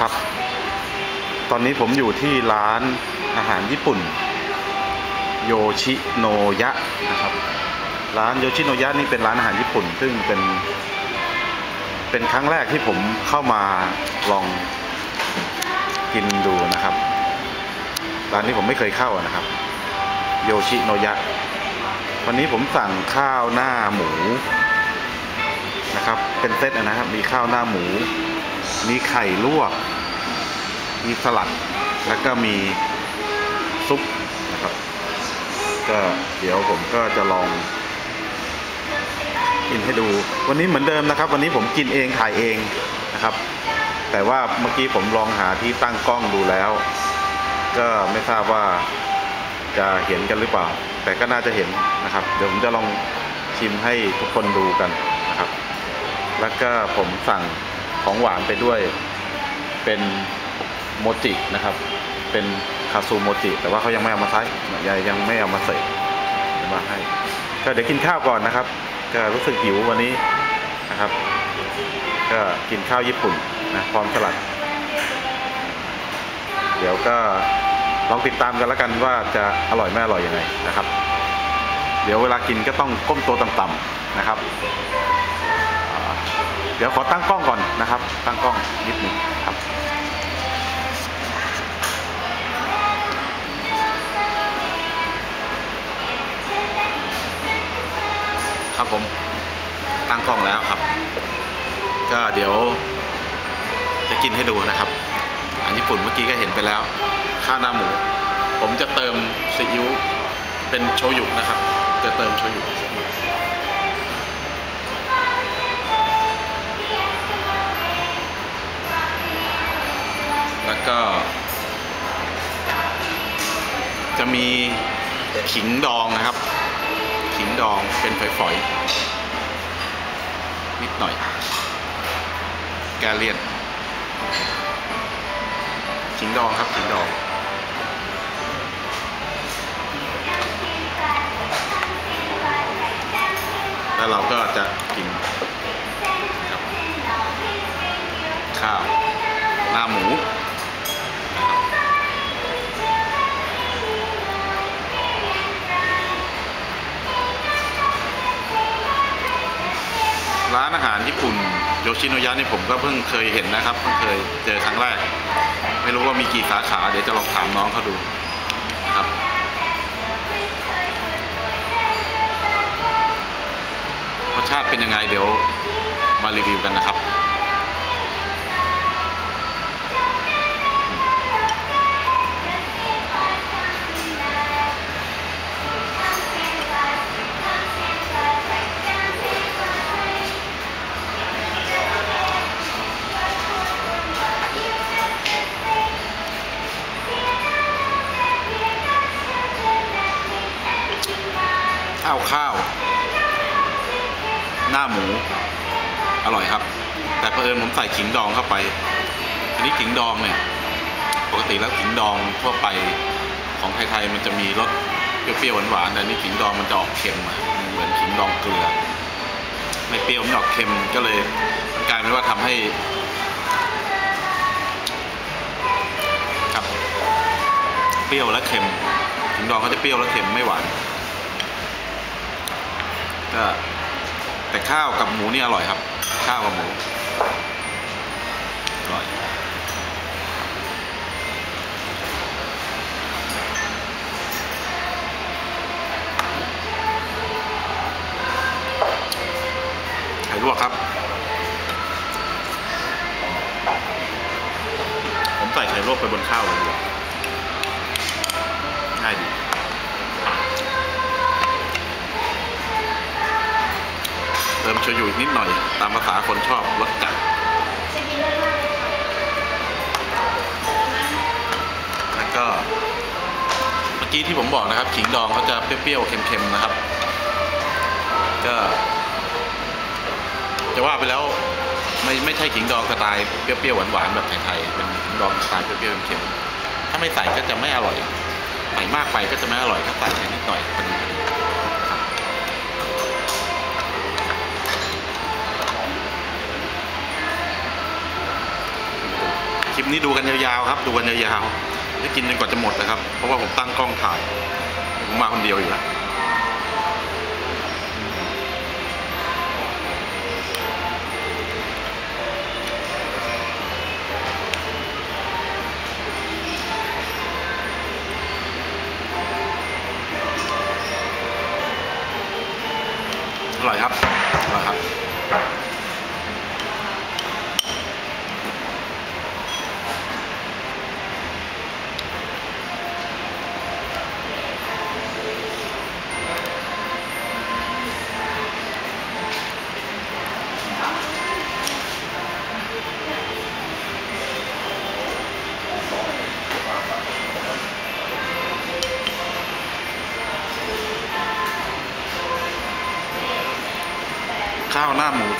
ครับ ตอนนี้ผมอยู่ที่ร้านอาหารญี่ปุ่น โยชิโนยะนะครับ ร้านโยชิโนยะนี่เป็นร้านอาหารญี่ปุ่น ซึ่งเป็น เป็นครั้งแรกที่ผมเข้ามาลองกินดูนะครับ ร้านนี้ผมไม่เคยเข้านะครับ โยชิโนยะ วันนี้ผมสั่งข้าวหน้าหมูนะครับ เป็นเซตนะครับ มีข้าวหน้าหมู มีไข่ลวก มีสลัด แล้วก็มีซุปนะครับ ก็เดี๋ยวผมก็จะลองกินให้ดู วันนี้เหมือนเดิมนะครับ วันนี้ผมกินเองถ่ายเองนะครับ แต่ว่าเมื่อกี้ผมลองหาที่ตั้งกล้องดูแล้ว ก็ไม่ทราบว่าจะเห็นกันหรือเปล่า แต่ก็น่าจะเห็นนะครับ เดี๋ยวผมจะลองชิมให้ทุกคนดูกันนะครับ แล้วก็ผมสั่งของหวานไปด้วยเป็น โมจินะครับ เป็นคาซูโมจิ แต่ว่าเขายังไม่เอามาใช้ยังยังไม่เอามาเสิร์ฟมาให้ ก็เดี๋ยวกินข้าวก่อนนะครับ ก็รู้สึกหิววันนี้นะครับ ก็กินข้าวญี่ปุ่นนะพร้อมสลัด เดี๋ยวก็ลองติดตามกันแล้วกันว่าจะอร่อยไม่อร่อยยังไงนะครับ เดี๋ยวเวลากินก็ต้องก้มตัวต่ำๆนะครับ เดี๋ยวขอตั้งกล้องก่อนนะครับ ตั้งกล้องนิดหนึ่ง ครับผมตั้งกล้องแล้วครับ ก็เดี๋ยว จะกินให้ดูนะครับ อันญี่ปุ่นเมื่อกี้ก็เห็นไปแล้ว ข้าวหน้าหมู ผมจะเติมซีอิ๊วเป็นโชยุนะครับ จะเติมโชยุแล้วก็ จะมีขิงดองนะครับ ขิงดองเป็นฝอยๆ นิดหน่อย แกเลียนขิงดองครับขิงดองแล้วเราก็จะกินกับข้าวหน้าหมู ญี่ปุ่นโยชิโนยะนี่ผมก็เพิ่งเคยเห็นนะครับเพิ่งเคยเจอครั้งแรก ไม่รู้ว่ามีกี่สาขาเดี๋ยวจะลองถามน้องเขาดูครับรสชาติเป็นยังไงเดี๋ยวมารีวิวกันนะครับ ไทยมันจะมีรสเปรี้ยวหวานๆแต่นี่ขิงดองมันจะออกเค็มอะเหมือนขิงดองเกลือไม่เปรี้ยวไม่ออกเค็มก็เลยมันกลายเป็นว่าทำให้ครับเปรี้ยวและเค็มขิงดองก็จะเปรี้ยวและเค็มไม่หวานก็แต่ข้าวกับหมูนี่อร่อยครับ ข้าวกับหมูอร่อย บอกนะครับขิงดองเขาจะเปรี้ยวๆเค็มๆนะครับ ก็ จะว่าไปแล้วไม่ไม่ใช่ขิงดองสไตล์เปรี้ยวๆหวานๆแบบไทยๆเป็นขิงดองสไตล์เปรี้ยวๆเค็มๆถ้าไม่ใส่ก็จะไม่อร่อยใส่มากไปก็จะไม่อร่อยถ้าใส่แค่นิดหน่อยพอดีคลิปนี้ดูกันยาวๆครับ ดูกันยาวๆ จะกินจนกว่าจะหมดนะครับ เพราะว่าผมตั้งกล้องถ่าย ผมมาคนเดียวอยู่แล้ว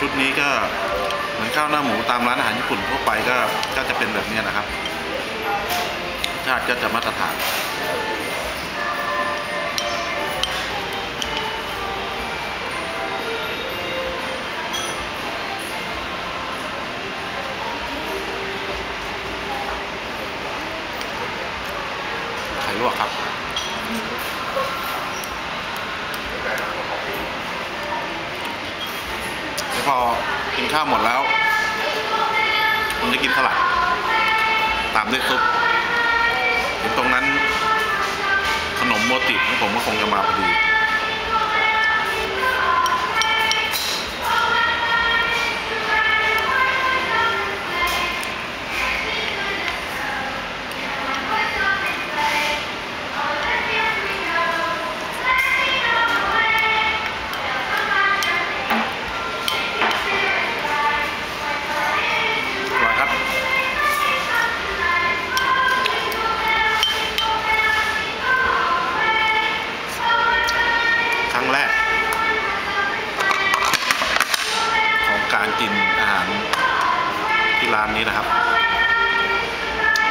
ชุดนี้ก็เหมือนข้าวหน้าหมูตามร้านอาหารญี่ปุ่นทั่วไปก็ก็จะเป็นแบบนี้นะครับ ชาติก็จะมาตรฐานไข่ลวกครับ แล้ว พอกินข้าวหมดแล้วผมจะกินสลัดตามด้วยซุปเห็นตรงนั้นขนมโมติของผมก็คงจะมาพอดี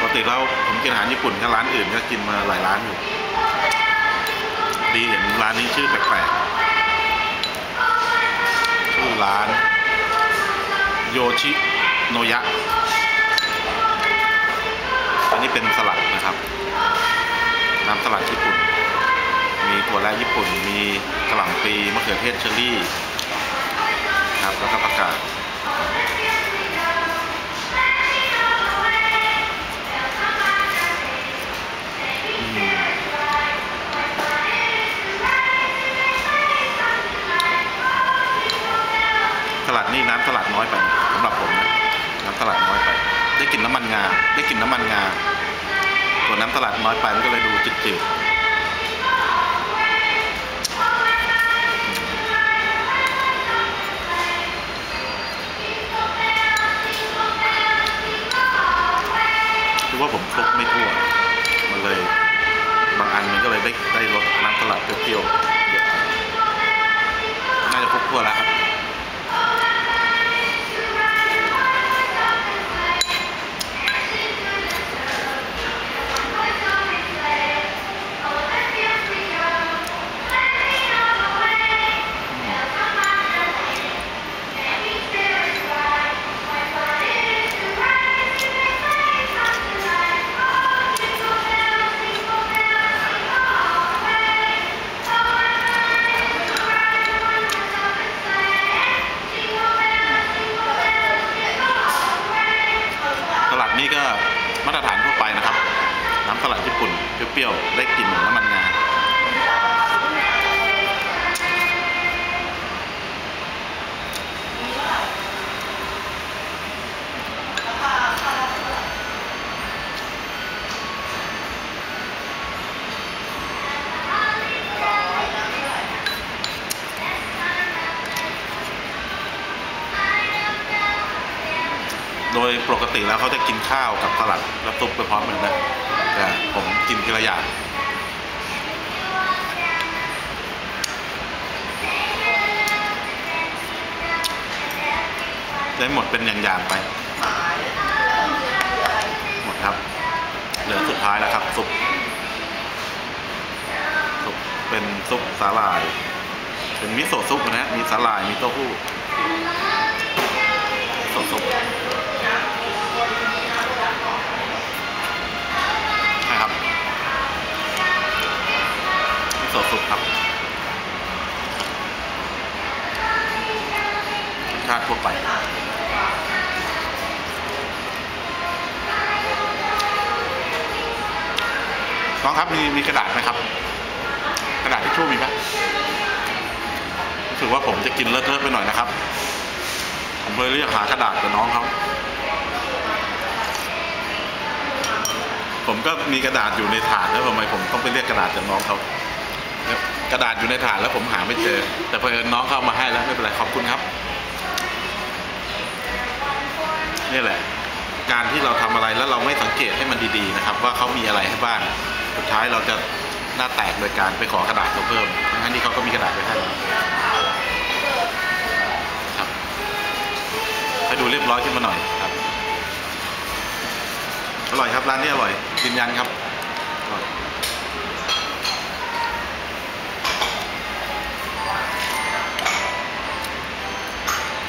ปกติแล้วผมกินอาหารญี่ปุ่นถ้าร้านอื่นก็กินมาหลายร้านอยู่ดีเห็นร้านนี้ชื่อแปลกๆชื่อร้าน โยชิโนยะ อันนี้เป็นสลัดนะครับ น้ำสลัดญี่ปุ่น มีถั่วแระญี่ปุ่น มีกระหล่ำปลีมะเขือเทศเชอรี่ครับแล้วก็ผักกาด น้อยไปมันก็เลยดูจืด ปกติแล้วเขาจะกินข้าวกับสลัดและซุปไปพร้อมกันนะแต่ผมกินทีละอย่างได้หมดเป็นอย่างๆไป หมดครับ เหลือสุดท้ายแล้วครับซุปซุปเป็นซุปสาหร่าย เป็นมิโซะซุปนะฮะมีสาหร่ายมีเต้าหู้มิโซะซุป สดสุดครับรสชาติทั่วไปน้องครับมีมีกระดาษไหมครับ กระดาษทิชชู่มีไหมรู้สึกว่าผมจะกินเลอะเทอะไปหน่อยนะครับ ผมเลยเรียกหากระดาษกับน้องเขาผมก็มีกระดาษอยู่ในถาดแล้วทำไมผมต้องไปเรียกกระดาษจากน้องเขา กระดาษอยู่ในถาดแล้วผมหาไม่เจอ แต่พอเอิญน้องเขาเอามาให้แล้วไม่เป็นไรขอบคุณครับ นี่แหละ การที่เราทำอะไรแล้วเราไม่สังเกตให้มันดีๆนะครับ ว่าเขามีอะไรให้บ้างสุดท้ายเราจะหน้าแตกโดยการไปขอกระดาษเขาเพิ่มทั้งที่เขาก็มีกระดาษไว้ให้ครับให้ดูเรียบร้อยขึ้นมาหน่อยครับอร่อยครับร้านนี้อร่อยยืนยันครับ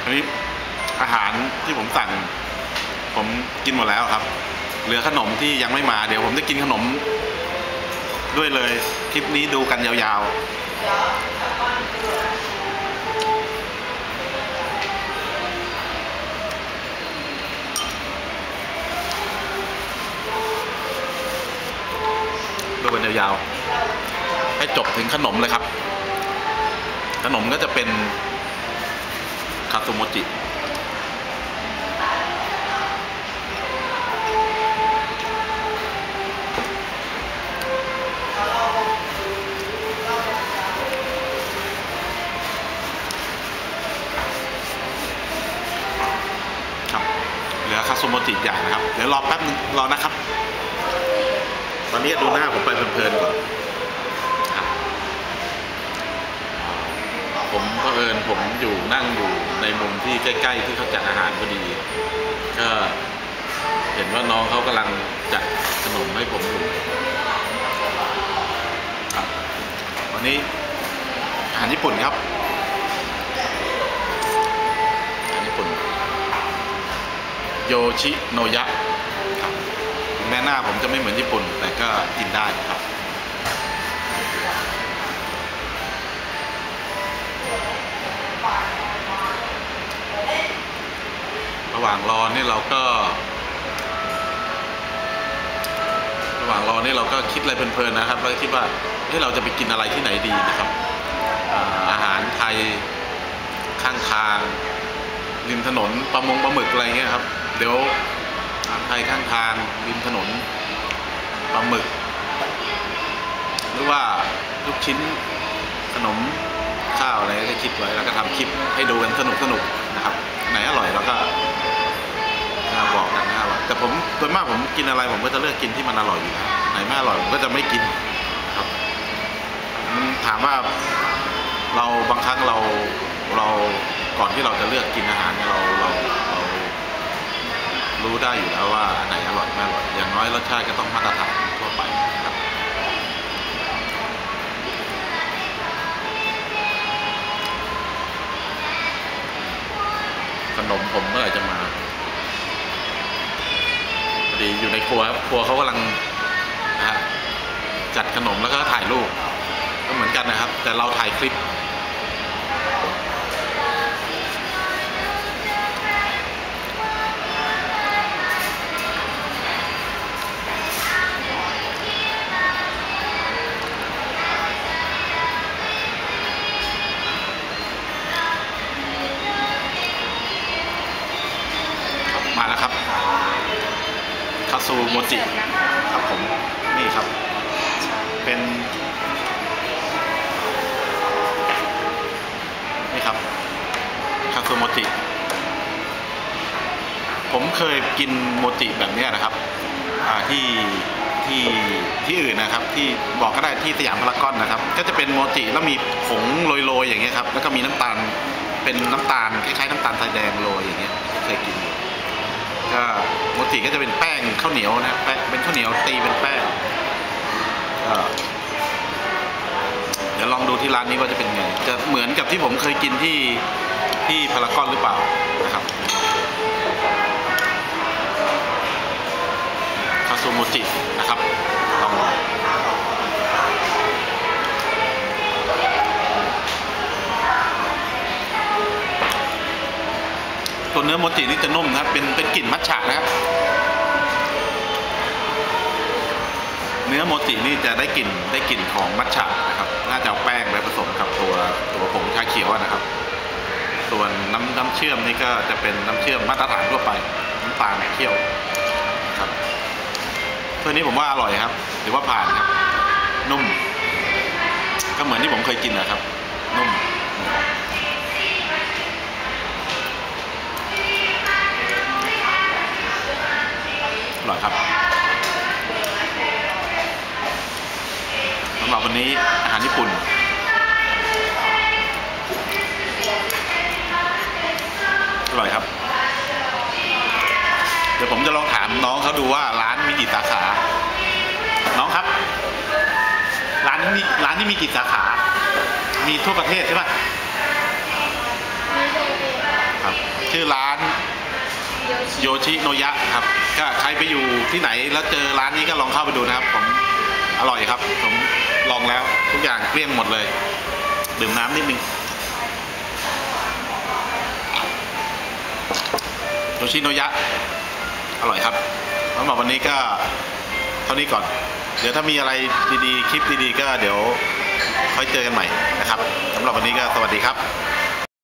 อันนี้อาหารที่ผมสั่ง ผมกินหมดแล้วครับ เหลือขนมที่ยังไม่มาเดี๋ยวผมจะกินขนม ด้วยเลยคลิปนี้ดูกันยาวๆ ดูกันยาวๆให้จบถึงขนมเลยครับ ขนมก็จะเป็น คาซูโมจิครับเหลือคาซูโมจิอีกอย่างนะครับ เดี๋ยวรอแป๊บนึงรอนะครับ ตอนนี้ดูหน้าผมไปเพลินๆก่อนครับ ผมเผอิญผมอยู่นั่งอยู่ในมุมที่ใกล้ ๆ ที่เขาจัดอาหารพอดี ก็เห็นว่าน้องเขากำลังจัดขนมให้ผมอยู่ครับวันนี้อาหารญี่ปุ่นครับอาหารญี่ปุ่น โยชิโนยะครับแม้หน้าผมจะไม่เหมือนญี่ปุ่น แต่ก็กินได้ครับ ระหว่างรอนี่เราก็ ระหว่างรอนี่เราก็คิดอะไรเพลินๆนะครับแล้วคิดว่าเฮ้เราจะไปกินอะไรที่ไหนดีนะครับอาหารไทยข้างทางริมถนนปลามงปลาหมึกอะไรเงี้ยครับ เดี๋ยวอาหารไทยข้างทางริมถนนปลาหมึก หรือว่าลูกชิ้นขนมข้าวอะไรก็คิดไว้แล้วก็ทำคลิปให้ดูกันสนุกสนุกๆนะครับ ไหนอร่อยเราก็ บอกกันนะอร่อยแต่ผมโดยมากผมกินอะไรผมก็จะเลือกกินที่มันอร่อยอยู่แล้วไหนไม่อร่อยผมก็จะไม่กินครับมันถามว่าเราบางครั้งเราเราก่อนที่เราจะเลือกกินอาหารเราเราเรา รู้ได้อยู่แล้วว่าอันไหนอร่อยไม่อร่อยอย่างน้อยรสชาติก็ต้องมาตรฐานทั่วไปครับขนมผมเมื่อไหร่จะมา ดีอยู่ในครัวครับครัวเขากำลังจัดขนมแล้วก็ถ่ายรูปก็เหมือนกันนะครับ แต่เราถ่ายคลิป โมจิครับผมนี่ครับ เป็นนี่ครับคาซูโมจิผมเคยกินโมจิแบบนี้นะครับที่ที่ที่อื่นนะครับ ที่บอกก็ได้ที่สยามพารากอนนะครับ ก็จะเป็นโมจิแล้วมีผงโรยๆอย่างเงี้ยครับแล้วก็มีน้ำตาลเป็นน้ำตาลคล้ายๆน้ำตาลทรายแดงโรยอย่างเงี้ยเคยกิน ก็โมจิก็จะเป็นแป้งข้าวเหนียวนะแป้งเป็นข้าวเหนียวตีเป็นแป้งเดี๋ยวลองดูที่ร้านนี้ว่าจะเป็นไง จะเหมือนกับที่ผมเคยกินที่ที่พารากอนหรือเปล่านะครับคาซูโมจิ ตัวเนื้อโมจินี่จะนุ่มนะครับ เป็นเป็นกลิ่นมัทฉะนะครับ เนื้อโมจินี่จะได้กลิ่นได้กลิ่นของมัทฉะนะครับ น่าจะเอาแป้งไปผสมกับตัวตัวผงชาเขียวนะครับ ส่วนน้ำน้ำเชื่อมนี่ก็จะเป็นน้ำเชื่อมมาตรฐานทั่วไป น้ำตาลเคี่ยวครับตัวนี้ผมว่าอร่อยครับถือว่าผ่านครับ นุ่ม ก็เหมือนที่ผมเคยกินนะครับ นี้มีร้านนี้มีกี่สาขา มีทั่วประเทศใช่ปะครับ ชื่อร้านโยชิโนยะครับ ก็ใครไปอยู่ที่ไหนแล้วเจอร้านนี้ก็ลองเข้าไปดูนะครับ ผมอร่อยครับ ผมลองแล้วทุกอย่างเกลี้ยงหมดเลย ดื่มน้ำนิดนึงโยชิโนยะ อร่อยครับสำหรับวันนี้ก็เท่านี้ก่อน เดี๋ยวถ้ามีอะไรดีๆ คลิปดีๆ ก็เดี๋ยวค่อยเจอกันใหม่นะครับสำหรับวันนี้ก็สวัสดีครับ